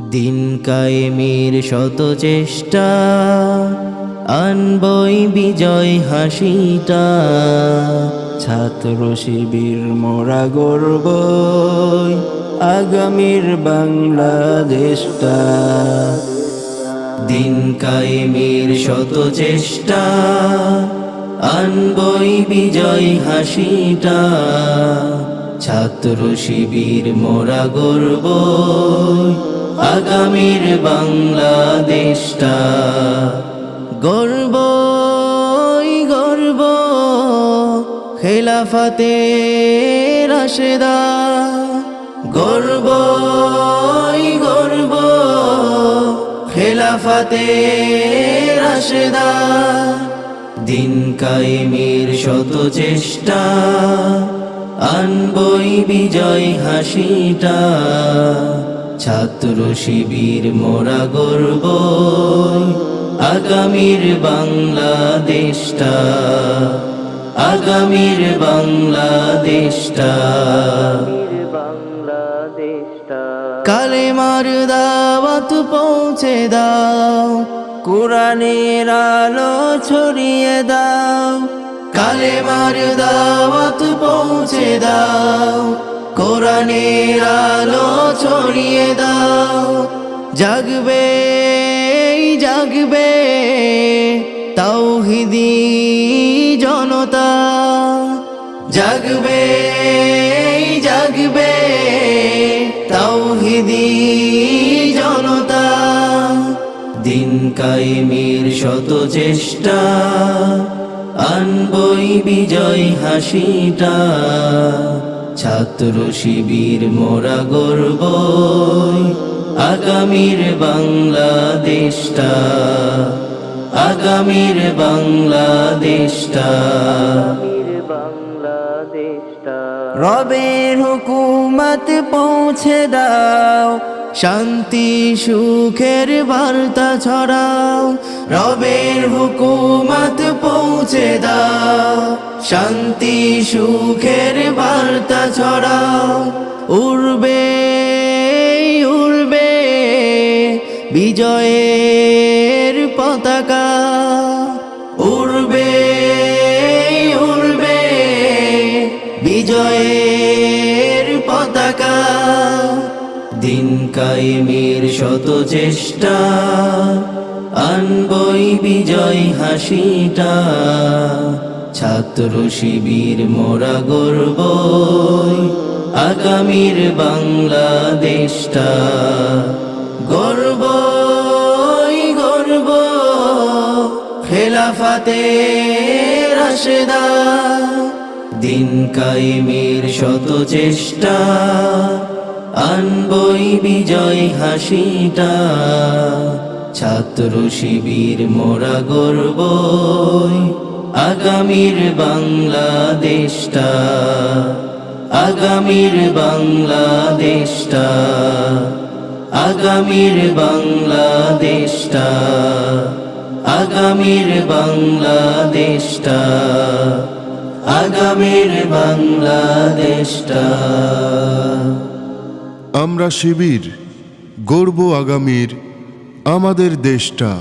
দিন কায়েমের শত চেষ্টা, আনবই বিজয় হাসিটা। ছাত্র শিবির মোরা গর্ব আগামীর বাংলাদেশটা। দিন কায়েমের শত চেষ্টা, আনবই বিজয় হাসিটা। ছাত্র শিবির মোরা গর্ব আগামীর বাংলাদেশটা গর্ব গর্ব। খেলাফাতে রাশেদা, গর্ব গর্ব। খেলাফাতে রাশেদা, দিন কায়েমের শত চেষ্টা, আনবই বিজয় হাসিটা। ছাত্র শিবির মোরা গর্ব আগামীর বাংলাদেশটা আগামীর বাংলাদেশটা। কালেমার দাওয়াত পৌঁছে দাও, কোরআনের আলো ছড়িয়ে দাও। কালেমার দাওয়াত পৌঁছে দাও কোরআনের আলো ছড়িয়ে দাও। জাগবে জাগবে তাওহিদি জনতা। জাগবে জাগবে তাওহিদি জনতা। দিন কায়েমের শত চেষ্টা, আনবই বিজয় হাসিটা। ছাত্র শিবির মোরা গর্ব আগামীর বাংলাদেশটা। আগামীর বাংলাদেশটা। রবের হুকুমত পৌঁছে দাও শান্তি সুখের বার্তা ছড়াও। রবের হুকুমত পৌঁছে দাও, শান্তি সুখের বার্তা ছড়াও। উড়বে উড়বে বিজয়ের পতাকা। উড়বে উড়বে বিজয়ের পতাকা। দিন কায়েমের শত চেষ্টা আনবই বিজয় হাসিটা, ছাত্র শিবির মোরা গর্ব আগামীর বাংলাদেশটা গর্ব গর্ব। খেলাফাতে রাশেদা, দিন কায়েমের শত চেষ্টা। আনবই বিজয় হাসিটা ছাত্র শিবির মোরা গর্ব আগামীর বাংলাদেশটা আগামীর বাংলাদেশটা আগামীর বাংলাদেশটা আগামীর বাংলাদেশটা আগামীর বাংলাদেশটা। আমরা শিবির, গর্ব আগামীর আমাদের দেশটা।